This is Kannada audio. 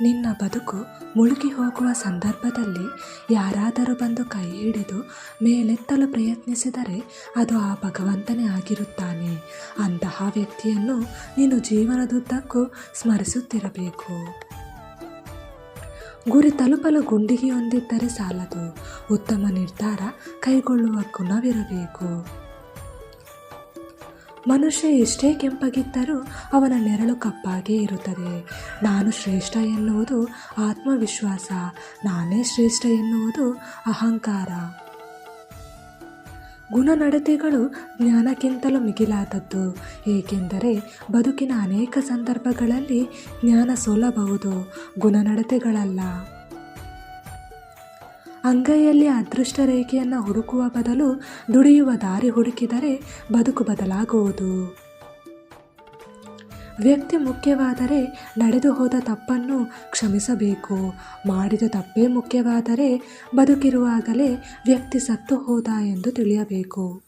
ನಿನ್ನ ಬದುಕು ಮುಳುಗಿ ಹೋಗುವ ಸಂದರ್ಭದಲ್ಲಿ ಯಾರಾದರೂ ಬಂದು ಕೈ ಹಿಡಿದು ಮೇಲೆತ್ತಲು ಪ್ರಯತ್ನಿಸಿದರೆ ಅದು ಆ ಭಗವಂತನೇ ಆಗಿರುತ್ತಾನೆ. ಅಂತಹ ವ್ಯಕ್ತಿಯನ್ನು ನೀನು ಜೀವನದುದ್ದಕ್ಕೂ ಸ್ಮರಿಸುತ್ತಿರಬೇಕು. ಗುರಿ ತಲುಪಲು ಗುಂಡಿಗೆ ಹೊಂದಿದ್ದರೆ ಸಾಲದು. ಉತ್ತಮ ನಿರ್ಧಾರ ಕೈಗೊಳ್ಳುವ ಗುಣವಿರಬೇಕು. ಮನುಷ್ಯ ಎಷ್ಟೇ ಕೆಂಪಗಿದ್ದರೂ ಅವನ ನೆರಳು ಕಪ್ಪಾಗೇ ಇರುತ್ತದೆ. ನಾನು ಶ್ರೇಷ್ಠ ಎನ್ನುವುದು ಆತ್ಮವಿಶ್ವಾಸ. ನಾನೇ ಶ್ರೇಷ್ಠ ಎನ್ನುವುದು ಅಹಂಕಾರ. ಗುಣನಡತೆಗಳು ಜ್ಞಾನಕ್ಕಿಂತಲೂ ಮಿಗಿಲಾದದ್ದು. ಏಕೆಂದರೆ ಬದುಕಿನ ಅನೇಕ ಸಂದರ್ಭಗಳಲ್ಲಿ ಜ್ಞಾನ ಸೋಲಬಹುದು. ಗುಣನಡತೆಗಳಲ್ಲ. ಅಂಗೈಯಲ್ಲಿ ಅದೃಷ್ಟ ರೇಖೆಯನ್ನು ಹುಡುಕುವ ಬದಲು ದುಡಿಯುವ ದಾರಿ ಹುಡುಕಿದರೆ ಬದುಕು ಬದಲಾಗುವುದು. ವ್ಯಕ್ತಿ ಮುಖ್ಯವಾದರೆ ನಡೆದು ಹೋದ ತಪ್ಪನ್ನು ಕ್ಷಮಿಸಬೇಕು. ಮಾಡಿದ ತಪ್ಪೇ ಮುಖ್ಯವಾದರೆ ಬದುಕಿರುವಾಗಲೇ ವ್ಯಕ್ತಿ ಸತ್ತು ಹೋದ ಎಂದು ತಿಳಿಯಬೇಕು.